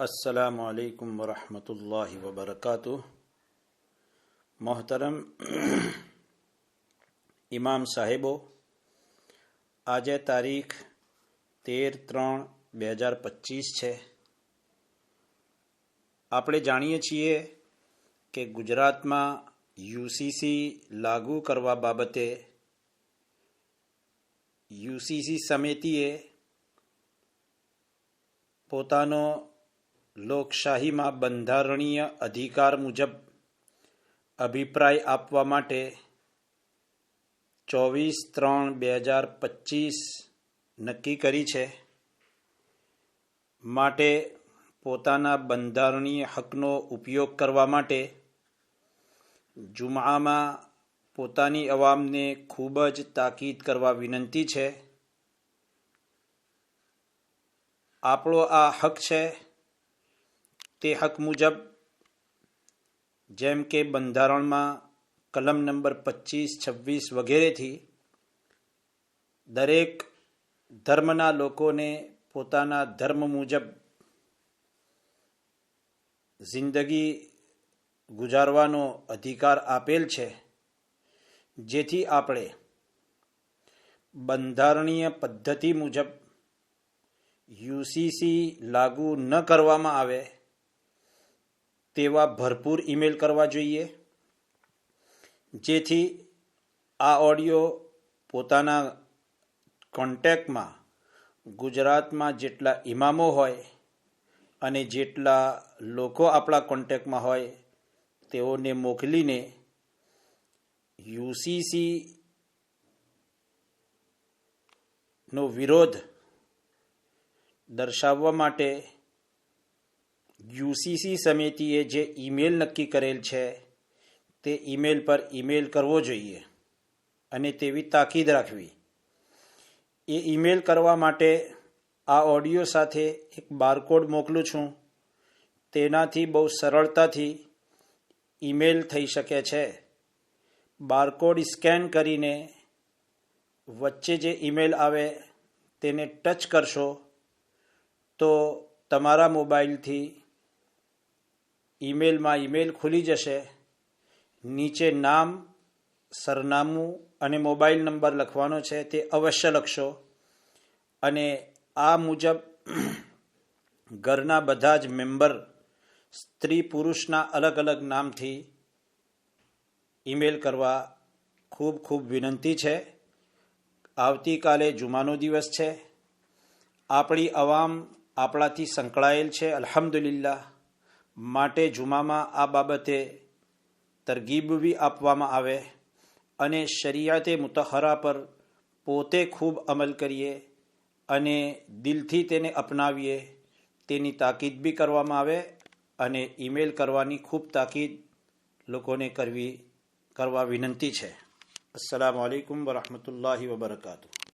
السلام علیکم ورحمۃ اللہ وبرکاتہ મોહતરમ ઇમામ સાહેબો આજે તારીખ તેર ત્રણ બે હજાર પચીસ છે. આપણે જાણીએ છીએ કે ગુજરાતમાં યુસીસી લાગુ કરવા બાબતે યુસીસી સમિતિએ પોતાનો લોકશાહીમાં બંધારણીય અધિકાર મુજબ અભિપ્રાય આપવા માટે ચોવીસ ત્રણ બે હજાર પચીસ નક્કી કરી છે. માટે પોતાના બંધારણીય હકનો ઉપયોગ કરવા માટે જુમામાં પોતાની અવામને ખૂબ જ તાકીદ કરવા વિનંતી છે. આપણો આ હક છે તે હક મુજબ જેમ કે બંધારણમાં કલમ નંબર પચીસ, છવ્વીસ વગેરેથી દરેક ધર્મના લોકોને પોતાના ધર્મ મુજબ જિંદગી ગુજારવાનો અધિકાર આપેલ છે, જેથી આપણે બંધારણીય પદ્ધતિ મુજબ યુસીસી લાગુ ન કરવામાં આવે તેવા ભરપૂર ઈમેલ કરવા જોઈએ. જેથી આ ઓડિયો પોતાના કોન્ટેક્ટમાં ગુજરાતમાં જેટલા ઇમામો હોય અને જેટલા લોકો આપણા કોન્ટેક્ટમાં હોય તેઓને મોકલીને યુસીસી નો વિરોધ દર્શાવવા માટે યુસીસી સમિતિએ જે ઈમેલ નક્કી કરેલ છે, તે ઈમેલ પર ઈમેલ કરવો જોઈએ અને તેવી તાકીદ રાખવી. એ ઈમેલ કરવા માટે આ ઓડિયો સાથે એક બારકોડ મોકલું છું. તેનાથી બહુ સરળતાથી ઈમેલ થઈ શકે છે. બારકોડ સ્કેન કરીને વચ્ચે જે ઈમેલ આવે તેને ટચ કરશો તો તમારા મોબાઈલથી ઈમેલમાં ઈમેલ ખુલી જશે. નીચે નામ, સરનામું અને મોબાઈલ નંબર લખવાનો છે. તે અવશ્ય લખશો. અને આ મુજબ ઘરના બધા જ મેમ્બર સ્ત્રી પુરુષના અલગ અલગ નામથી ઈમેલ કરવા ખૂબ ખૂબ વિનંતી છે. આવતીકાલે જુમાનો દિવસ છે. આપણી અવામ આપણાથી સંકળાયેલ છે. અલ્હમ્દુલિલ્લાહ. માટે જુમામાં આ બાબતે તરગીબ બી આપવામાં આવે અને શરિયાતે મુતહરા પર પોતે ખૂબ અમલ કરીએ અને દિલથી તેને અપનાવીએ, તેની તાકીદ બી કરવામાં આવે અને ઈમેલ કરવાની ખૂબ તાકીદ લોકોને કરવી, કરવા વિનંતી છે. અસલામ આલેકુમ વરહમતુલ્લાહ વબરકાતુ